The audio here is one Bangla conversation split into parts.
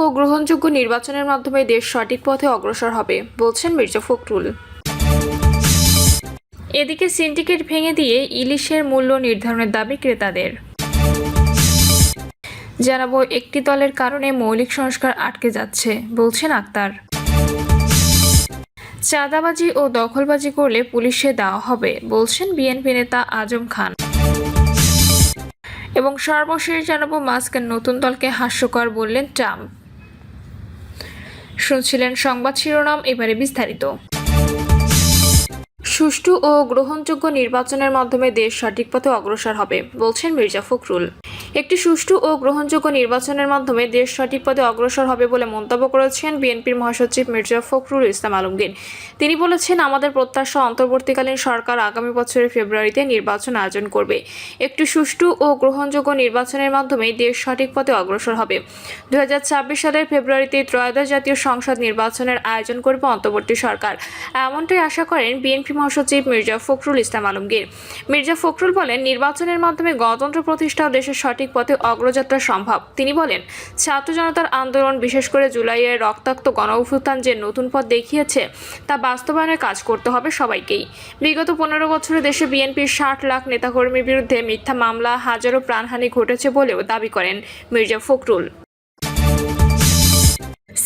ও গ্রহণযোগ্য নির্বাচনের মাধ্যমে দেশ সঠিক পথে অগ্রসর হবে, বলছেন মির্জা ফখরুল। এদিকে সিন্ডিকেট ভেঙে দিয়ে ইলিশের মূল্য নির্ধারণের দাবি ক্রেতাদের। জানাব, একটি দলের কারণে মৌলিক সংস্কার আটকে যাচ্ছে, বলছেন আক্তার। চাঁদাবাজি ও দখলবাজি করলে পুলিশে দেওয়া হবে, বলছেন বিএনপি নেতা আজম খান। এবং সর্বশেষ জানাব মাস্কের নতুন দলকে হাস্যকর বললেন ট্রাম্প। শুনছিলেন সংবাদ শিরোনাম, এবারে বিস্তারিত। সুষ্ঠু ও গ্রহণযোগ্য নির্বাচনের মাধ্যমে দেশ সঠিক পথে অগ্রসর হবে, বলছেন মির্জা ফখরুল। একটি সুষ্ঠু ও গ্রহণযোগ্য নির্বাচনের মাধ্যমে দেশ সঠিক পথে অগ্রসর হবে বলে মন্তব্য করেছেন বিএনপির মহাসচিব মির্জা ফখরুল ইসলাম আলমগীর। তিনি বলেছেন, আমাদের প্রত্যাশা অন্তর্বর্তীকালীন সরকার আগামী বছরের ফেব্রুয়ারিতে নির্বাচন আয়োজন করবে। একটি সুষ্ঠু ও গ্রহণযোগ্য নির্বাচনের মাধ্যমে দেশ সঠিক পথে অগ্রসর হবে। দু হাজার ছাব্বিশ সালের ফেব্রুয়ারিতে ত্রয়োদশ জাতীয় সংসদ নির্বাচনের আয়োজন করবে অন্তর্বর্তী সরকার। এমনটাই আশা করেন বিএনপি মহাসচিব মির্জা ফখরুল ইসলাম আলমগীর। মির্জা ফখরুল বলেন, নির্বাচনের মাধ্যমে গণতন্ত্র প্রতিষ্ঠা দেশের সঠিক পথে অগ্রযাত্রা সম্ভব। তিনি বলেন, ছাত্র জনতার আন্দোলন, বিশেষ করে জুলাইয়ের রক্তাক্ত গণ অভ্যুত্থান যে নতুন পথ দেখিয়েছে, তা বাস্তবায়নে কাজ করতে হবে সবাইকেই। বিগত পনেরো বছরে দেশে বিএনপির ষাট লাখ নেতাকর্মীর বিরুদ্ধে মিথ্যা মামলা, হাজারো প্রাণহানি ঘটেছে বলেও দাবি করেন মির্জা ফখরুল।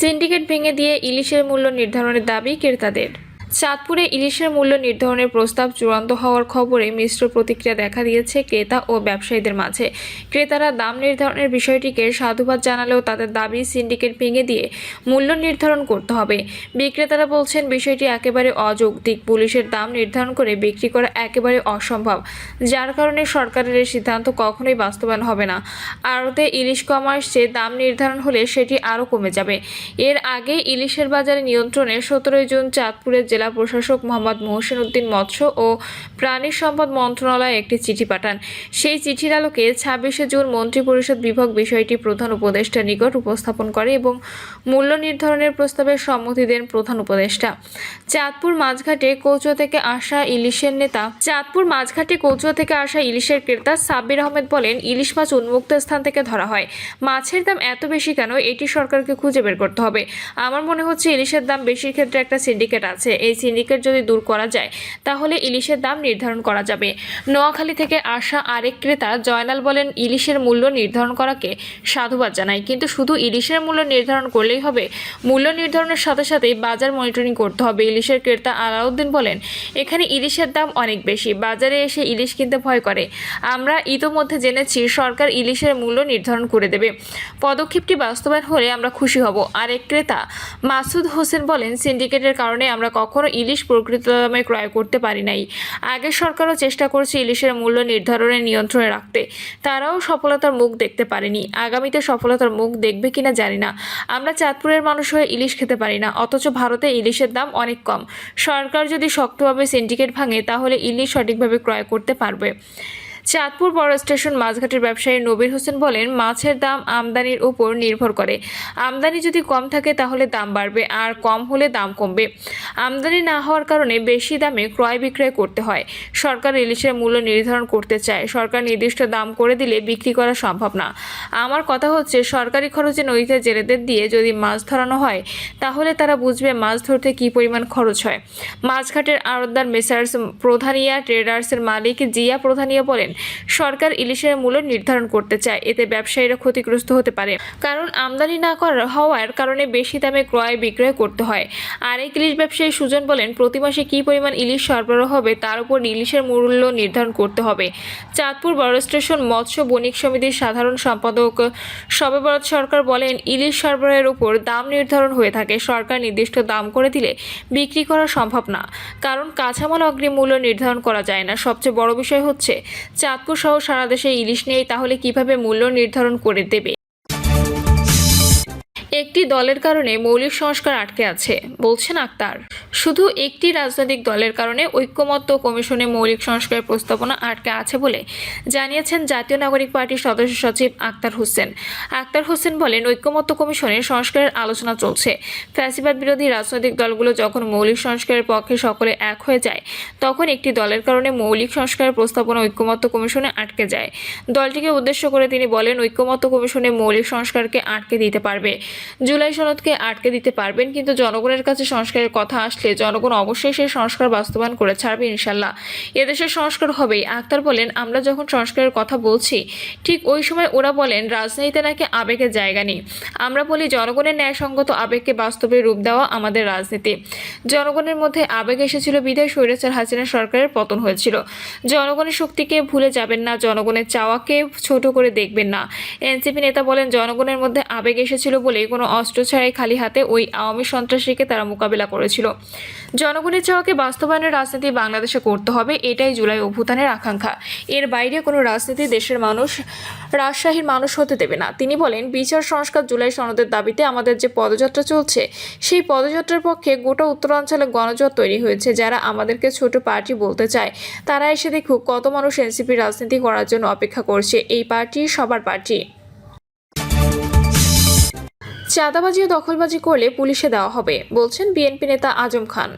সিন্ডিকেট ভেঙে দিয়ে ইলিশের মূল্য নির্ধারণের দাবি ক্রেতাদের। চাঁদপুরে ইলিশের মূল্য নির্ধারণের প্রস্তাব চূড়ান্ত হওয়ার খবরে মিশ্র প্রতিক্রিয়া দেখা দিয়েছে ক্রেতা ও ব্যবসায়ীদের মাঝে। ক্রেতারা দাম নির্ধারণের বিষয়টিকে সাধুবাদ জানালেও তাদের দাবি সিন্ডিকেট ভেঙে দিয়ে মূল্য নির্ধারণ করতে হবে। বিক্রেতারা বলছেন, বিষয়টি একেবারে অযৌক্তিক। পুলিশের দাম নির্ধারণ করে বিক্রি করা একেবারে অসম্ভব। যার কারণে সরকারের এই সিদ্ধান্ত কখনোই বাস্তবায়ন হবে না। আড়তে ইলিশ কম আসছে দাম নির্ধারণ হলে সেটি আরও কমে যাবে। এর আগে ইলিশের বাজারে নিয়ন্ত্রণে সতেরোই জুন চাঁদপুরের জেলা প্রশাসক মোহাম্মদ মহসিন উদ্দিন মৎস্য ও প্রাণী সম্পদ মন্ত্রণালয়ে একটি চিঠি পাঠান। সেই চিঠির আলোকে ছাব্বিশে জুন মন্ত্রিপরিষদ বিভাগ বিষয়টি প্রধান উপদেষ্টার নিকট উপস্থাপন করে এবং মূল্য নির্ধারণের প্রস্তাবে সম্মতি দেন প্রধান উপদেষ্টা। চাঁদপুর মাঝঘাটে কৌচুয়া থেকে আসা ইলিশের নেতা চাঁদপুর মাঝঘাটে কৌচুয়া থেকে আসা ইলিশের ক্রেতা সাব্বির আহমেদ বলেন, ইলিশ মাছ উন্মুক্ত স্থান থেকে ধরা হয়। মাছের দাম এত বেশি কেন? এটি সরকারকে খুঁজে বের করতে হবে। আমার মনে হচ্ছে ইলিশের দাম বেশির ক্ষেত্রে একটা সিন্ডিকেট আছে। এই সিন্ডিকেট যদি দূর করা যায়, তাহলে ইলিশের দাম নির্ধারণ করা যাবে। নোয়াখালী থেকে আসা আরেক ক্রেতা জয়নাল বলেন, ইলিশের মূল্য নির্ধারণ করাকে সাধুবাদ জানাই কিন্তু শুধু ইলিশের মূল্য নির্ধারণ করলেই হবে, মূল্য নির্ধারণের সাথে সাথেই বাজার মনিটরিং করতে হবে। ইলিশের ক্রেতা আলাউদ্দিন বলেন, এখানে ইলিশের দাম অনেক বেশি, বাজারে এসে ইলিশ কিনতে ভয় করে। আমরা ইতোমধ্যে জেনেছি, সরকার ইলিশের মূল্য নির্ধারণ করে দেবে। পদক্ষেপটি বাস্তবায়ন হলে আমরা খুশি হব। আরেক ক্রেতা মাসুদ হোসেন বলেন, সিন্ডিকেটের কারণে আমরা কখনো ইলিশ প্রকৃত দামে ক্রয় করতে পারি নাই। আগের সরকারও চেষ্টা করছে ইলিশের মূল্য নির্ধারণে নিয়ন্ত্রণে রাখতে। তারাও সফলতার মুখ দেখতে পারেনি। আগামীতে সফলতার মুখ দেখবে কিনা জানি না। আমরা চাঁদপুরের মানুষ হয়ে ইলিশ খেতে পারি না, অথচ ভারতে ইলিশের দাম অনেক কম। সরকার যদি শক্তভাবে সিন্ডিকেট ভাঙে, তাহলে ইলিশ সঠিকভাবে ক্রয় করতে পারবে। চাঁদপুর বড় স্টেশন মাছঘাটের ব্যবসায়ী নবীর হোসেন বলেন, মাছের দাম আমদানির উপর নির্ভর করে। আমদানি যদি কম থাকে তাহলে দাম বাড়বে, আর কম হলে দাম কমবে। আমদানি না হওয়ার কারণে বেশি দামে ক্রয় বিক্রয় করতে হয়। সরকার ইলিশের মূল্য নির্ধারণ করতে চায়। সরকার নির্দিষ্ট দাম করে দিলে বিক্রি করা সম্ভব না। আমার কথা হচ্ছে, সরকারি খরচে নদীতে জেলেদের দিয়ে যদি মাছ ধরানো হয়, তাহলে তারা বুঝবে মাছ ধরতে কী পরিমাণ খরচ হয়। মাছঘাটের আড়তদার মেসার্স প্রধানিয়া ট্রেডার্সের মালিক জিয়া প্রধানিয়া বলেন সরকার ইলিশের মূল্য নির্ধারণ করতে চায়। এতে ব্যবসায়ীরা ক্ষতিগ্রস্ত হতে পারে। কারণ আমদানি না করা, হওয়ার কারণে বেশি দামে ক্রয় বিক্রয় করতে হয়। আর এক ইলিশ ব্যবসায়ী সুজন বলেন, প্রতি মাসে কী পরিমাণ ইলিশ সরবরাহ হবে তার উপর ইলিশের মূল্য নির্ধারণ করতে হবে। চাঁদপুর বড় স্টেশন মৎস্য বণিক সমিতির সাধারণ সম্পাদক সবেবরত সরকার বলেন, ইলিশ সরবরাহের উপর দাম নির্ধারণ হয়ে থাকে। সরকার নির্দিষ্ট দাম করে দিলে বিক্রি করা সম্ভব না। কারণ কাঁচামাল অগ্রিম মূল্য নির্ধারণ করা যায় না। সবচেয়ে বড় বিষয় হচ্ছে চাঁদপুর সহ সারা দেশে ইলিশ নেই তাহলে কীভাবে মূল্য নির্ধারণ করে দেবে? একটি দলের কারণে মৌলিক সংস্কার আটকে আছে, বলছেন আক্তার। শুধু একটি রাজনৈতিক দলের কারণে ঐক্যমত্য কমিশনে মৌলিক সংস্কারের প্রস্তাবনা আটকে আছে বলে জানিয়েছেন জাতীয় নাগরিক পার্টির সদস্য সচিব আক্তার হোসেন। আক্তার হোসেন বলেন, ঐক্যমত্য কমিশনে সংস্কারের আলোচনা চলছে। ফ্যাসিবাদ বিরোধী রাজনৈতিক দলগুলো যখন মৌলিক সংস্কারের পক্ষে সকলে এক হয়ে যায়, তখন একটি দলের কারণে মৌলিক সংস্কারের প্রস্তাবনা ঐক্যমত্য কমিশনে আটকে যায়। দলটিকে উদ্দেশ্য করে তিনি বলেন, ঐক্যমত্য কমিশনে মৌলিক সংস্কারকে আটকে দিতে পারবে। জুলাই সনদকে আটকে দিতে পারবেন, কিন্তু জনগণের কাছে সংস্কারের কথা আসলে জনগণ অবশ্যই সেই সংস্কার বাস্তবায়ন করে ছাড়বে ইনশাল্লাহ। এদেশের সংস্কার হবেই। আক্তার বলেন, আমরা যখন সংস্কারের কথা বলছি, ঠিক ওই সময় ওরা বলেন, রাজনীতিতে নাকি আবেগের জায়গা নেই। আমরা বলি, জনগণের ন্যায়সঙ্গত আবেগকে বাস্তবে রূপ দেওয়া আমাদের রাজনীতি। জনগণের মধ্যে আবেগ এসেছিল বিদায় স্বৈরাচার হাসিনা সরকারের পতন হয়েছিল। জনগণের শক্তিকে ভুলে যাবেন না, জনগণের চাওয়াকে ছোট করে দেখবেন না। এনসিপি নেতা বলেন, জনগণের মধ্যে আবেগ এসেছিল বলে কোনো অস্ত্র ছাড়াই খালি হাতে ওই আওয়ামী সন্ত্রাসীকে তারা মোকাবিলা করেছিল। জনগণের চাওয়াকে বাস্তবায়নের রাজনীতি বাংলাদেশে করতে হবে, এটাই জুলাই অভ্যুত্থানের আকাঙ্ক্ষা। এর বাইরে কোনো রাজনীতি দেশের মানুষ রাজশাহীর মানুষ হতে দেবে না। তিনি বলেন, বিচার সংস্কার জুলাই সনদের দাবিতে আমাদের যে পদযাত্রা চলছে, সেই পদযাত্রার পক্ষে গোটা উত্তরাঞ্চলে গণজোয়ার তৈরি হয়েছে। যারা আমাদেরকে ছোট পার্টি বলতে চায়, তারা এসে দেখুক কত মানুষ এনসিপি রাজনীতি করার জন্য অপেক্ষা করছে। এই পার্টি সবার পার্টি। চাঁদাবাজি ও দখলবাজি করলে পুলিশে দেওয়া হবে বলছেন বিএনপি নেতা আজম খান।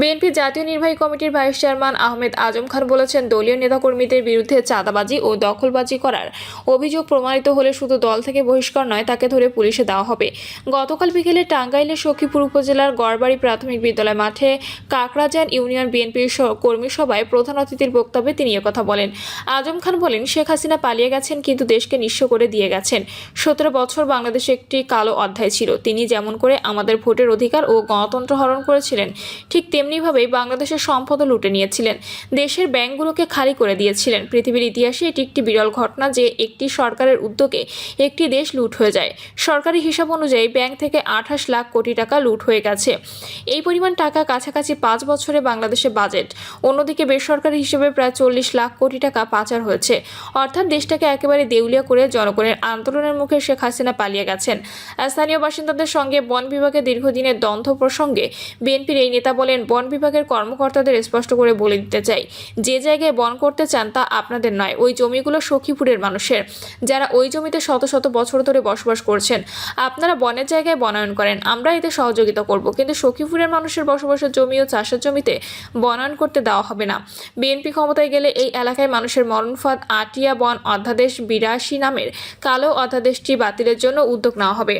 বিএনপি জাতীয় নির্বাহী কমিটির ভাইস চেয়ারম্যান আহমেদ আজম খান বলেছেন, দলীয় নেতাকর্মীদের বিরুদ্ধে চাঁদাবাজি ও দখলবাজি করার অভিযোগ প্রমাণিত হলে শুধু দল থেকে বহিষ্কার নয়, তাকে ধরে পুলিশে দেওয়া হবে। গতকাল বিকেলে টাঙ্গাইলের সখীপুর উপজেলার গড়বাড়ি প্রাথমিক বিদ্যালয় মাঠে কাকরাজান ইউনিয়ন বিএনপির কর্মী সভায় প্রধান অতিথির বক্তব্যে তিনি কথা বলেন। আজম খান বলেন, শেখ হাসিনা পালিয়ে গেছেন কিন্তু দেশকে নিঃস্ব করে দিয়ে গেছেন। সতেরো বছর বাংলাদেশে একটি কালো অধ্যায় ছিল। তিনি যেমন করে আমাদের ভোটের অধিকার ও গণতন্ত্র হরণ করেছিলেন, ঠিক তেমনিভাবেই বাংলাদেশের সম্পদও লুটে নিয়েছিলেন। দেশের ব্যাংকগুলোকে খালি করে দিয়েছিলেন। পৃথিবীর ইতিহাসে এটি একটি বিরল ঘটনা যে একটি সরকারের উদ্যোগে একটি দেশ লুট হয়ে যায়। সরকারি হিসাব অনুযায়ী ব্যাংক থেকে আঠাশ লাখ কোটি টাকা লুট হয়ে গেছে। এই পরিমাণ টাকা কাছাকাছি পাঁচ বছরে বাংলাদেশে বাজেট। অন্যদিকে বেসরকারি হিসেবে প্রায় চল্লিশ লাখ কোটি টাকা পাচার হয়েছে। অর্থাৎ দেশটাকে একেবারে দেউলিয়া করে জনগণের আন্দোলনের মুখে শেখ হাসিনা পালিয়ে গেছেন। স্থানীয় বাসিন্দাদের সঙ্গে বন বিভাগের দীর্ঘদিনের দ্বন্দ্ব প্রসঙ্গে বিএনপির এই নেতা বলেন বন বিভাগের কর্মকর্তাদের স্পষ্ট করে বলে দিতে চাই, যে জায়গায় বন করতে চান তা আপনাদের নয়, ওই জমিগুলো সখীপুরের মানুষের। যারা ওই জমিতে শত শত বছর ধরে বসবাস করছেন, আপনারা বনের জায়গায় বনায়ন করেন, আমরা এতে সহযোগিতা করব। কিন্তু সখীপুরের মানুষের বসবাসের জমি ও চাষের জমিতে বনায়ন করতে দেওয়া হবে না। বিএনপি ক্ষমতায় গেলে এই এলাকায় মানুষের মরণফাঁদ, আটিয়া বন অধ্যাদেশ বিরাশি নামের কালো অধ্যাদেশটি বাতিলের জন্য উদ্যোগ নেওয়া হবে।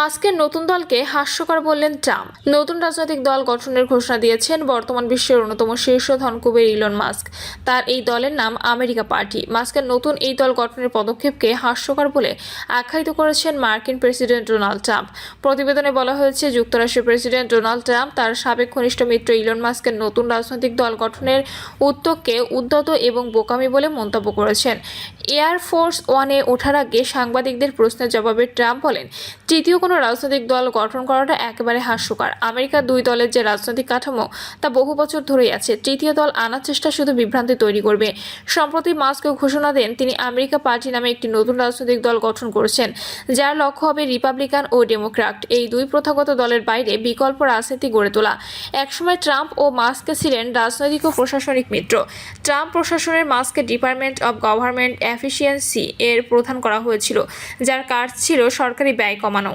মাস্কের নতুন দলকে হাস্যকর বললেন ট্রাম্প। নতুন রাজনৈতিক দল গঠনের ঘোষণা দিয়েছেন বর্তমান বিশ্বের অন্যতম শীর্ষ ধনকুবের ইলন মাস্ক। তার এই দলের নাম আমেরিকা পার্টি। মাস্কের নতুন এই দল গঠনের পদক্ষেপকে হাস্যকর বলে আখ্যায়িত করেছেন মার্কিন প্রেসিডেন্ট ডোনাল্ড ট্রাম্প। প্রতিবেদনে বলা হয়েছে, যুক্তরাষ্ট্রের প্রেসিডেন্ট ডোনাল্ড ট্রাম্প তার সাবেক ঘনিষ্ঠ মিত্র ইলন মাস্কের নতুন রাজনৈতিক দল গঠনের উদ্যোগকে উদ্যত এবং বোকামি বলে মন্তব্য করেছেন। এয়ার ফোর্স ওয়ানে ওঠার আগে সাংবাদিকদের প্রশ্নের জবাবে ট্রাম্প বলেন, তৃতীয় রাজনৈতিক দল গঠন করাটা একেবারে হাস্যকর। আমেরিকার দুই দলের যে রাজনৈতিক কাঠামো, তা বহু বছর ধরেই আছে। তৃতীয় দল আনার চেষ্টা শুধু বিভ্রান্তি তৈরি করবে। সম্প্রতি মাস্ক ঘোষণা দেন, তিনি আমেরিকা পার্টি নামে একটি নতুন রাজনৈতিক দল গঠন করেছেন, যার লক্ষ্য হবে রিপাবলিকান ও ডেমোক্র্যাট। এই দুই প্রথাগত দলের বাইরে বিকল্প রাজনীতি গড়ে তোলা। একসময় ট্রাম্প ও মাস্কে ছিলেন রাজনৈতিক ও প্রশাসনিক মিত্র। ট্রাম্প প্রশাসনের মাস্কে ডিপার্টমেন্ট অব গভর্নমেন্ট এফিসিয়েন্সি এর প্রধান করা হয়েছিল, যার কাজ ছিল সরকারি ব্যয় কমানো।